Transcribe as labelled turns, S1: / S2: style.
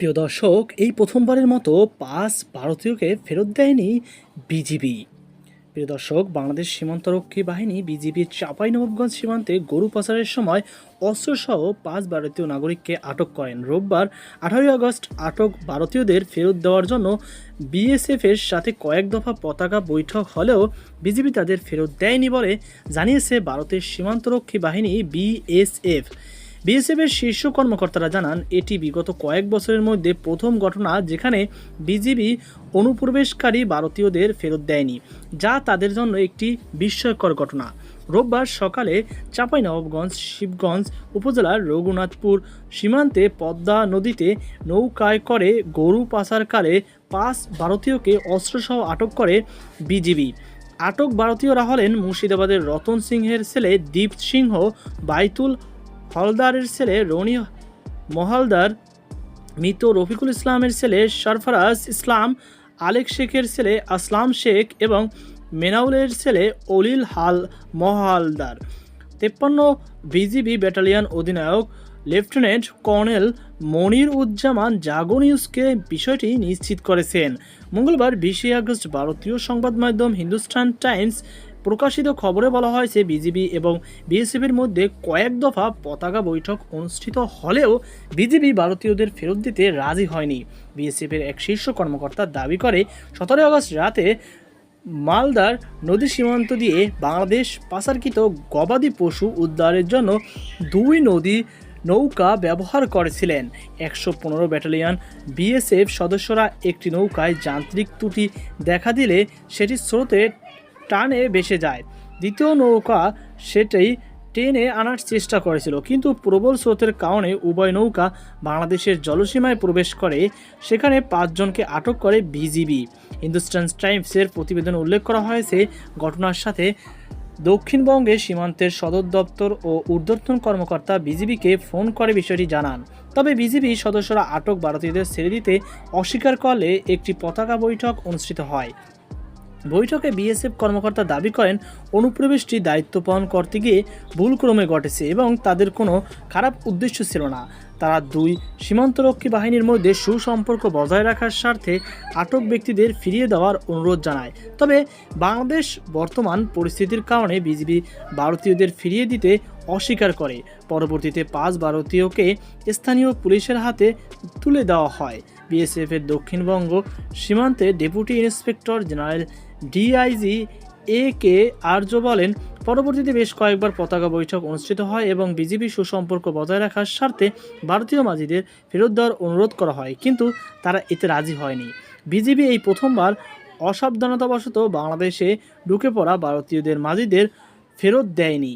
S1: প্রিয় দর্শক, এই প্রথমবারের মতো পাঁচ ভারতীয়কে ফেরত দেয়নি বিজিবি। প্রিয় দর্শক, বাংলাদেশ সীমান্তরক্ষী বাহিনী বিজিবির চাঁপাইনবাবগঞ্জ সীমান্তে গরু পাচারের সময় অস্ত্রসহ পাঁচ ভারতীয় নাগরিককে আটক করেন। রোববার আঠারোই আগস্ট আটক ভারতীয়দের ফেরত দেওয়ার জন্য বিএসএফের সাথে কয়েক দফা পতাকা বৈঠক হলেও বিজিবি তাদের ফেরত দেয়নি বলে জানিয়েছে ভারতের সীমান্তরক্ষী বাহিনী বিএসএফ। বিএসএফের শীর্ষ কর্মকর্তারা জানান, এটি বিগত কয়েক বছরের মধ্যে প্রথম ঘটনা যেখানে বিজিবি অনুপ্রবেশকারী ভারতীয়দের ফেরত দেয়নি, যা তাদের জন্য একটি বিস্ময়কর ঘটনা। রোববার সকালে চাঁপাইনবাবগঞ্জ, শিবগঞ্জ উপজেলার রঘুনাথপুর সীমান্তে পদ্মা নদীতে নৌকায় করে গরু পাচারকালে পাঁচ ভারতীয়কে অস্ত্রসহ আটক করে বিজিবি। আটক ভারতীয়রা হলেন মুর্শিদাবাদের রতন সিংহের ছেলে দীপ সিংহ, বাইতুল হলদারের ছেলে রনি মহালদার, মৃত রফিকুল ইসলামের ছেলে সরফরাজ ইসলাম, আলেক শেখের ছেলে আসলাম শেখ এবং মেনাউলের ছেলে অলিল হাল মহালদার। তেপ্পান্ন বিজিবি ব্যাটালিয়ন অধিনায়ক লেফটেন্যান্ট কর্নেল মনির উজ্জামান জাগো নিউজকে বিষয়টি নিশ্চিত করেছেন। মঙ্গলবার বিশে আগস্ট ভারতীয় সংবাদ মাধ্যম হিন্দুস্তান টাইমস প্রকাশিত খবরে বলা হয়েছে বিজিবি এবং বিএসএফের মধ্যে কয়েক দফা পতাকা বৈঠক অনুষ্ঠিত হলেও বিজিবি ভারতীয়দের ফেরত দিতে রাজি হয়নি। বিএসএফের এক শীর্ষ কর্মকর্তা দাবি করে, সতেরোই আগস্ট রাতে মালদার নদী সীমান্ত দিয়ে বাংলাদেশ পাচারকৃত গবাদি পশু উদ্ধারের জন্য দুই নদী নৌকা ব্যবহার করেছিলেন। একশো পনেরো ব্যাটালিয়ন বিএসএফ সদস্যরা একটি নৌকায় যান্ত্রিক ত্রুটি দেখা দিলে সেটি স্রোতে টানে ভেসে যায়। দ্বিতীয় নৌকা সেটাই টেনে আনার চেষ্টা করেছিল, কিন্তু প্রবল স্রোতের কারণে উভয় নৌকা বাংলাদেশের জলসীমায় প্রবেশ করে, সেখানে পাঁচজনকে আটক করে বিজিবি। হিন্দুস্তান টাইমসের প্রতিবেদনে উল্লেখ করা হয়েছে, ঘটনার সাথে দক্ষিণবঙ্গে সীমান্তের সদর দপ্তর ও ঊর্ধ্বতন কর্মকর্তা বিজিবিকে ফোন করে বিষয়টি জানান। তবে বিজিবি সদস্যরা আটক ভারতীয়দের ছেড়ে দিতে অস্বীকার করলে একটি পতাকা বৈঠক অনুষ্ঠিত হয়। বৈঠকে বিএসএফ কর্মকর্তা দাবি করেন, অনুপ্রবেশটি দায়িত্ব পালন করতে গিয়ে ভুলক্রমে ঘটেছে এবং তাদের কোনো খারাপ উদ্দেশ্য ছিল না। তারা দুই সীমান্তরক্ষী বাহিনীর মধ্যে সুসম্পর্ক বজায় রাখার স্বার্থে আটক ব্যক্তিদের ফিরিয়ে দেওয়ার অনুরোধ জানায়। তবে বাংলাদেশ বর্তমান পরিস্থিতির কারণে বিজিবি ভারতীয়দের ফিরিয়ে দিতে অস্বীকার করে। পরবর্তীতে পাঁচ ভারতীয়কে স্থানীয় পুলিশের হাতে তুলে দেওয়া হয়। বিএসএফের দক্ষিণবঙ্গ সীমান্তে deputy inspector general DIG A K Arya বলেন, পরবর্তীতে বেশ কয়েকবার পতাকা বৈঠক অনুষ্ঠিত হয় এবং বিজেপি সুসম্পর্ক বজায় রাখার স্বার্থে ভারতীয় মাঝিদের ফেরত দেওয়ার অনুরোধ করা হয়, কিন্তু তারা এতে রাজি হয়নি। বিজেপি এই প্রথমবার অসাবধানতাবশত বাংলাদেশে ঢুকে পড়া ভারতীয়দের মাঝিদের ফেরত দেয়নি।